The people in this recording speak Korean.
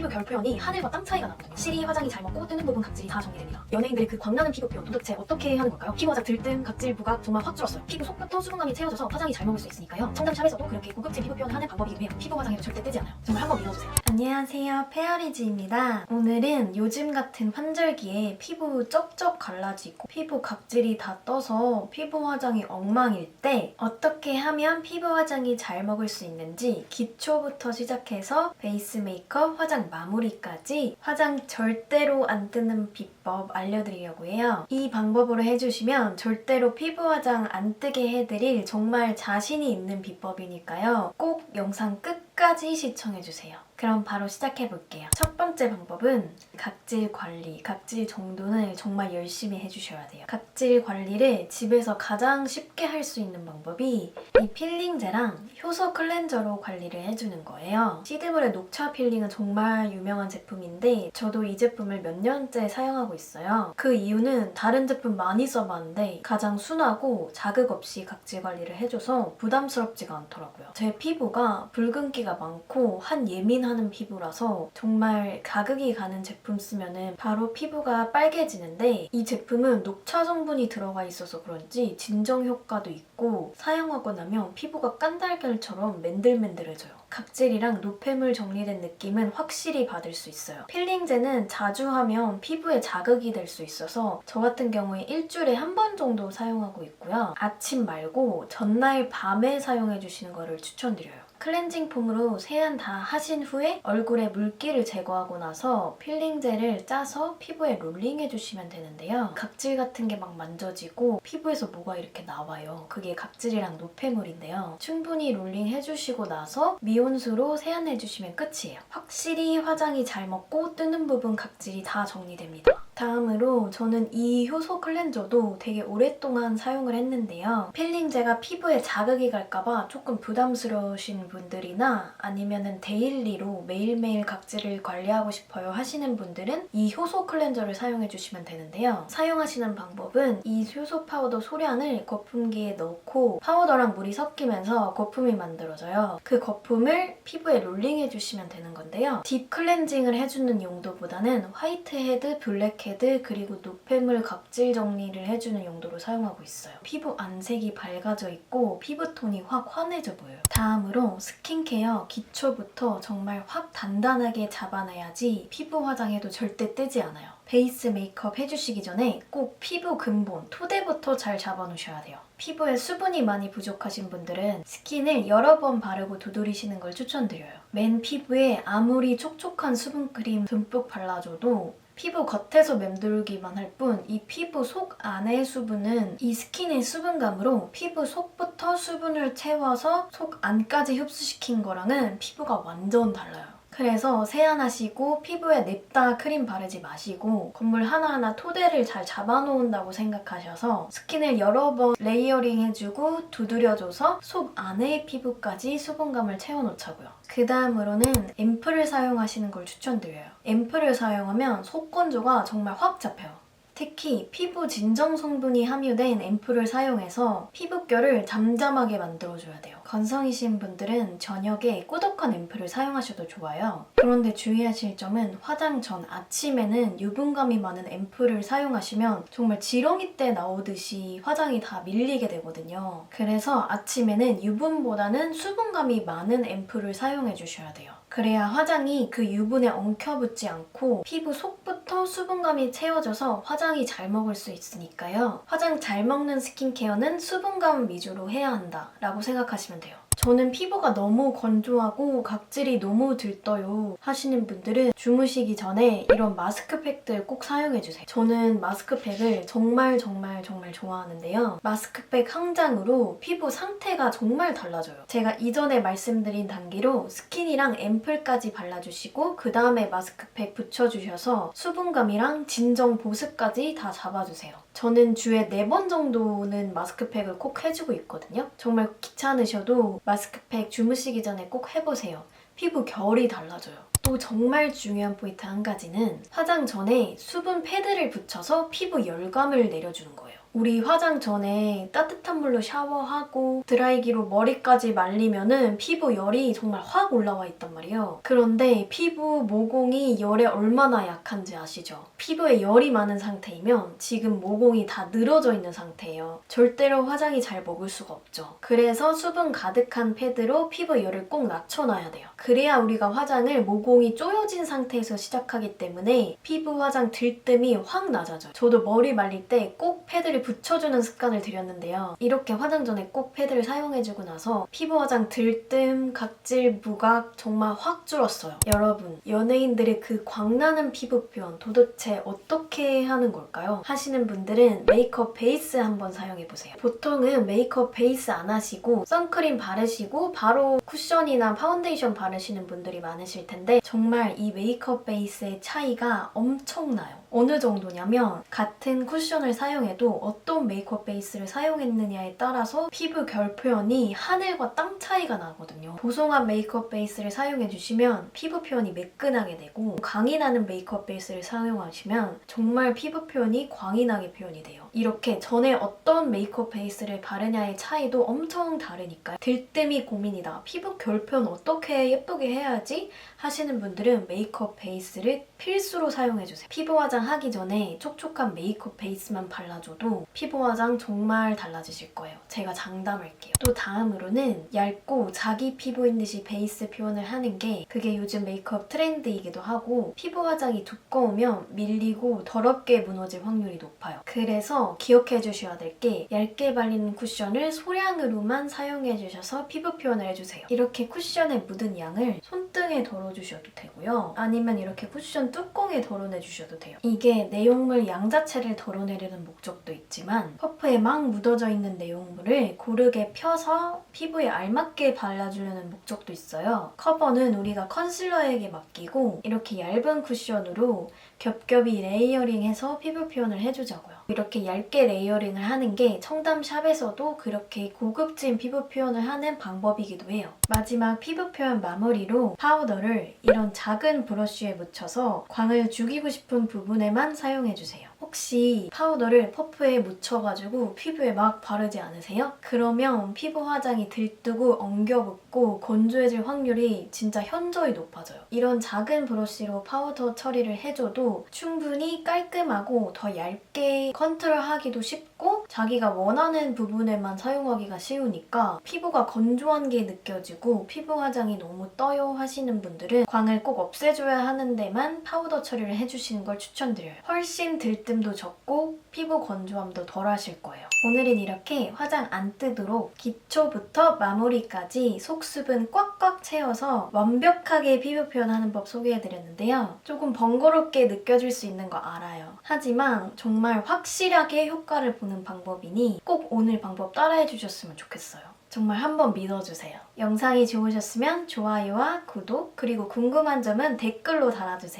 피부 결 표현이 하늘과 땅 차이가 나거든요. 실이 화장이 잘 먹고 뜨는 부분 각질이 다 정리됩니다. 연예인들의 그 광나는 피부 표현 도대체 어떻게 하는 걸까요? 피부 화장 들뜸, 각질 부각 정말 확 줄었어요. 피부 속부터 수분감이 채워져서 화장이 잘 먹을 수 있으니까요. 청담샵에서도 그렇게 고급진 피부 표현하는 방법이기도 해요. 피부 화장에도 절대 뜨지 않아요. 정말 한번 믿어주세요. 안녕하세요. 페어리즈입니다. 오늘은 요즘 같은 환절기에 피부 쩍쩍 갈라지고 피부 각질이 다 떠서 피부 화장이 엉망일 때 어떻게 하면 피부 화장이 잘 먹을 수 있는지 기초부터 시작해서 베이스 메이크업, 화장 마무리까지 화장 절대로 안 뜨는 비법 알려드리려고 해요. 이 방법으로 해주시면 절대로 피부 화장 안 뜨게 해드릴 정말 자신이 있는 비법이니까요. 꼭 영상 끝까지 시청해주세요. 그럼 바로 시작해 볼게요. 첫 번째 방법은 각질 관리. 각질 정돈을 정말 열심히 해주셔야 돼요. 각질 관리를 집에서 가장 쉽게 할 수 있는 방법이 이 필링제랑 효소 클렌저로 관리를 해주는 거예요. 시드물의 녹차 필링은 정말 유명한 제품인데 저도 이 제품을 몇 년째 사용하고 있어요. 그 이유는 다른 제품 많이 써봤는데 가장 순하고 자극 없이 각질 관리를 해줘서 부담스럽지가 않더라고요. 제 피부가 붉은기가 많고 한 예민 하는 피부라서 정말 자극이 가는 제품 쓰면은 바로 피부가 빨개지는데 이 제품은 녹차 성분이 들어가 있어서 그런지 진정 효과도 있고 사용하고 나면 피부가 깐달걀처럼 맨들맨들해져요. 각질이랑 노폐물 정리된 느낌은 확실히 받을 수 있어요. 필링제는 자주 하면 피부에 자극이 될 수 있어서 저 같은 경우에 일주일에 한 번 정도 사용하고 있고요. 아침 말고 전날 밤에 사용해 주시는 거를 추천드려요. 클렌징 폼으로 세안 다 하신 후에 얼굴에 물기를 제거하고 나서 필링 젤을 짜서 피부에 롤링 해주시면 되는데요. 각질 같은 게 막 만져지고 피부에서 뭐가 이렇게 나와요. 그게 각질이랑 노폐물인데요. 충분히 롤링 해주시고 나서 미온수로 세안해주시면 끝이에요. 확실히 화장이 잘 먹고 뜨는 부분 각질이 다 정리됩니다. 다음으로 저는 이 효소 클렌저도 되게 오랫동안 사용을 했는데요. 필링제가 피부에 자극이 갈까봐 조금 부담스러우신 분들이나 아니면은 데일리로 매일매일 각질을 관리하고 싶어요 하시는 분들은 이 효소 클렌저를 사용해 주시면 되는데요. 사용하시는 방법은 이 효소 파우더 소량을 거품기에 넣고 파우더랑 물이 섞이면서 거품이 만들어져요. 그 거품을 피부에 롤링해 주시면 되는 건데요. 딥 클렌징을 해주는 용도보다는 화이트 헤드, 블랙 헤드 그리고 노폐물 각질 정리를 해주는 용도로 사용하고 있어요. 피부 안색이 밝아져 있고 피부톤이 확 환해져 보여요. 다음으로 스킨케어 기초부터 정말 확 단단하게 잡아놔야지 피부 화장에도 절대 뜨지 않아요. 베이스 메이크업 해주시기 전에 꼭 피부 근본, 토대부터 잘 잡아놓으셔야 돼요. 피부에 수분이 많이 부족하신 분들은 스킨을 여러 번 바르고 두드리시는 걸 추천드려요. 맨 피부에 아무리 촉촉한 수분크림 듬뿍 발라줘도 피부 겉에서 맴돌기만 할 뿐 이 피부 속 안의 수분은 이 스킨의 수분감으로 피부 속부터 수분을 채워서 속 안까지 흡수시킨 거랑은 피부가 완전 달라요. 그래서 세안하시고 피부에 냅다 크림 바르지 마시고 건물 하나하나 토대를 잘 잡아놓는다고 생각하셔서 스킨을 여러 번 레이어링 해주고 두드려줘서 속 안의 피부까지 수분감을 채워놓자고요. 그 다음으로는 앰플을 사용하시는 걸 추천드려요. 앰플을 사용하면 속 건조가 정말 확 잡혀요. 특히 피부 진정 성분이 함유된 앰플을 사용해서 피부결을 잠잠하게 만들어줘야 돼요. 건성이신 분들은 저녁에 꾸덕한 앰플을 사용하셔도 좋아요. 그런데 주의하실 점은 화장 전 아침에는 유분감이 많은 앰플을 사용하시면 정말 지렁이 때 나오듯이 화장이 다 밀리게 되거든요. 그래서 아침에는 유분보다는 수분감이 많은 앰플을 사용해 주셔야 돼요. 그래야 화장이 그 유분에 엉켜붙지 않고 피부 속부터 수분감이 채워져서 화장이 잘 먹을 수 있으니까요. 화장 잘 먹는 스킨케어는 수분감 위주로 해야 한다 라고 생각하시면 돼요. 저는 피부가 너무 건조하고 각질이 너무 들떠요 하시는 분들은 주무시기 전에 이런 마스크팩들 꼭 사용해주세요. 저는 마스크팩을 정말 정말 정말 좋아하는데요. 마스크팩 한 장으로 피부 상태가 정말 달라져요. 제가 이전에 말씀드린 단계로 스킨이랑 앰플까지 발라주시고 그 다음에 마스크팩 붙여주셔서 수분감이랑 진정 보습까지 다 잡아주세요. 저는 주에 4번 정도는 마스크팩을 꼭 해주고 있거든요. 정말 귀찮으셔도 마스크팩 주무시기 전에 꼭 해보세요. 피부 결이 달라져요. 또 정말 중요한 포인트 한 가지는 화장 전에 수분 패드를 붙여서 피부 열감을 내려주는 거예요. 우리 화장 전에 따뜻한 물로 샤워하고 드라이기로 머리까지 말리면은 피부 열이 정말 확 올라와 있단 말이에요. 그런데 피부 모공이 열에 얼마나 약한지 아시죠? 피부에 열이 많은 상태이면 지금 모공이 다 늘어져 있는 상태예요. 절대로 화장이 잘 먹을 수가 없죠. 그래서 수분 가득한 패드로 피부 열을 꼭 낮춰놔야 돼요. 그래야 우리가 화장을 모공이 쪼여진 상태에서 시작하기 때문에 피부 화장 들뜸이 확 낮아져요. 저도 머리 말릴 때 꼭 패드를 붙여주는 습관을 들였는데요. 이렇게 화장 전에 꼭 패드를 사용해주고 나서 피부 화장 들뜸, 각질, 부각 정말 확 줄었어요. 여러분, 연예인들의 그 광나는 피부 표현 도대체 어떻게 하는 걸까요? 하시는 분들은 메이크업 베이스 한번 사용해보세요. 보통은 메이크업 베이스 안 하시고 선크림 바르시고 바로 쿠션이나 파운데이션 바르시는 분들이 많으실 텐데 정말 이 메이크업 베이스의 차이가 엄청나요. 어느 정도냐면 같은 쿠션을 사용해도 어떤 메이크업 베이스를 사용했느냐에 따라서 피부 결 표현이 하늘과 땅 차이가 나거든요. 보송한 메이크업 베이스를 사용해주시면 피부 표현이 매끈하게 되고 광이 나는 메이크업 베이스를 사용하시면 정말 피부 표현이 광이 나게 표현이 돼요. 이렇게 전에 어떤 메이크업 베이스를 바르냐의 차이도 엄청 다르니까요. 들뜸이 고민이다. 피부 결 표현 어떻게 예쁘게 해야지? 하시는 분들은 메이크업 베이스를 필수로 사용해주세요. 피부 화장 하기 전에 촉촉한 메이크업 베이스만 발라줘도 피부 화장 정말 달라지실 거예요. 제가 장담할게요. 또 다음으로는 얇고 자기 피부인 듯이 베이스 표현을 하는 게 그게 요즘 메이크업 트렌드이기도 하고 피부 화장이 두꺼우면 밀리고 더럽게 무너질 확률이 높아요. 그래서 기억해 주셔야 될 게 얇게 발리는 쿠션을 소량으로만 사용해 주셔서 피부 표현을 해주세요. 이렇게 쿠션에 묻은 양을 손등에 덜어주셔도 되고요. 아니면 이렇게 쿠션 뚜껑에 덜어내 주셔도 돼요. 이게 내용물 양 자체를 덜어내려는 목적도 있지만 퍼프에 막 묻어져 있는 내용물을 고르게 펴서 피부에 알맞게 발라주려는 목적도 있어요. 커버는 우리가 컨실러에게 맡기고 이렇게 얇은 쿠션으로 겹겹이 레이어링해서 피부 표현을 해주자고요. 이렇게 얇게 레이어링을 하는 게 청담샵에서도 그렇게 고급진 피부 표현을 하는 방법이기도 해요. 마지막 피부 표현 마무리로 파우더를 이런 작은 브러쉬에 묻혀서 광을 죽이고 싶은 부분에만 사용해주세요. 혹시 파우더를 퍼프에 묻혀가지고 피부에 막 바르지 않으세요? 그러면 피부 화장이 들뜨고 엉겨붙고 건조해질 확률이 진짜 현저히 높아져요. 이런 작은 브러쉬로 파우더 처리를 해줘도 충분히 깔끔하고 더 얇게 컨트롤하기도 쉽고 자기가 원하는 부분에만 사용하기가 쉬우니까 피부가 건조한 게 느껴지고 피부 화장이 너무 떠요 하시는 분들은 광을 꼭 없애줘야 하는 데만 파우더 처리를 해주시는 걸 추천드려요. 훨씬 들뜸도 적고 피부 건조함도 덜 하실 거예요. 오늘은 이렇게 화장 안 뜨도록 기초부터 마무리까지 속수분 꽉꽉 채워서 완벽하게 피부 표현하는 법 소개해드렸는데요. 조금 번거롭게 느껴질 수 있는 거 알아요. 하지만 정말 확실하게 효과를 보는 방법이니 꼭 오늘 방법 따라해 주셨으면 좋겠어요. 정말 한번 믿어주세요. 영상이 좋으셨으면 좋아요와 구독, 그리고 궁금한 점은 댓글로 달아주세요.